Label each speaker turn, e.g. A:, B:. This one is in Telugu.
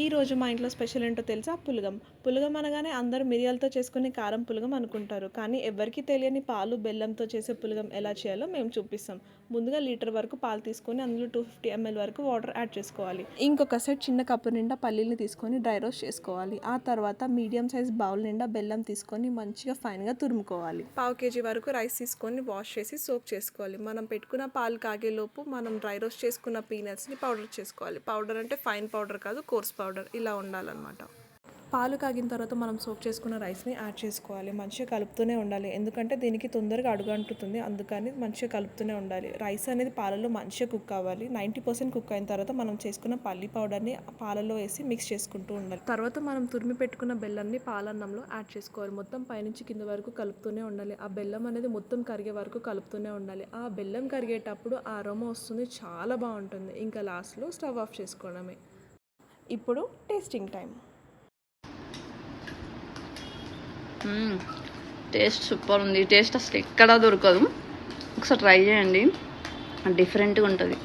A: ఈ రోజు మా ఇంట్లో స్పెషల్ ఏంటో తెలుసా? పులగం. పులగం అనగానే అందరూ మిరియాలతో చేసుకునే కారం పులగం అనుకుంటారు. కానీ ఎవరికి తెలియని పాలు బెల్లంతో చేసే పులగం ఎలా చేయాలో మేము చూపిస్తాం. ముందుగా లీటర్ వరకు పాలు తీసుకొని అందులో టూ ఫిఫ్టీ ఎంఎల్ వరకు వాటర్ యాడ్ చేసుకోవాలి. ఇంకొక సెట్ చిన్న కప్పు నిండా పల్లీలు తీసుకొని డ్రై రోస్ట్ చేసుకోవాలి. ఆ తర్వాత మీడియం సైజ్ బౌల్ నిండా బెల్లం తీసుకొని మంచిగా ఫైన్గా తురుముకోవాలి. పావు కేజీ వరకు రైస్ తీసుకొని వాష్ చేసి సోక్ చేసుకోవాలి. మనం పెట్టుకున్న పాలు కాగేలోపు మనం డ్రై రోస్ట్ చేసుకున్న పీనట్స్ని పౌడర్ చేసుకోవాలి. పౌడర్ అంటే ఫైన్ పౌడర్ కాదు కోర్స్ పౌడర్ ఇలా ఉండాలన్నమాట. పాలు కాగిన తర్వాత మనం సోక్ చేసుకున్న రైస్ని యాడ్ చేసుకోవాలి. మంచిగా కలుపుతూనే ఉండాలి. ఎందుకంటే దీనికి తొందరగా అడుగంటుతుంది. అందుకని మంచిగా కలుపుతూనే ఉండాలి. రైస్ అనేది పాలలో మంచిగా కుక్ అవ్వాలి. నైంటీ పర్సెంట్ కుక్ అయిన తర్వాత మనం చేసుకున్న పల్లి పౌడర్ని పాలలో వేసి మిక్స్ చేసుకుంటూ ఉండాలి. తర్వాత మనం తురిమి పెట్టుకున్న బెల్లంని పాలన్నంలో యాడ్ చేసుకోవాలి. మొత్తం పైనుంచి కింద వరకు కలుపుతూనే ఉండాలి. ఆ బెల్లం అనేది మొత్తం కరిగే వరకు కలుపుతూనే ఉండాలి. ఆ బెల్లం కరిగేటప్పుడు ఆ రొమ వస్తుంది. చాలా బాగుంటుంది. ఇంకా లాస్ట్లో స్టవ్ ఆఫ్ చేసుకోవడమే. ఇప్పుడు టేస్టింగ్ టైం
B: టేస్ట్ సూపర్ ఉంది. టేస్ట్ అసలు ఎక్కడా దొరకదు. ఒకసారి ట్రై చేయండి. డిఫరెంట్గా ఉంటుంది.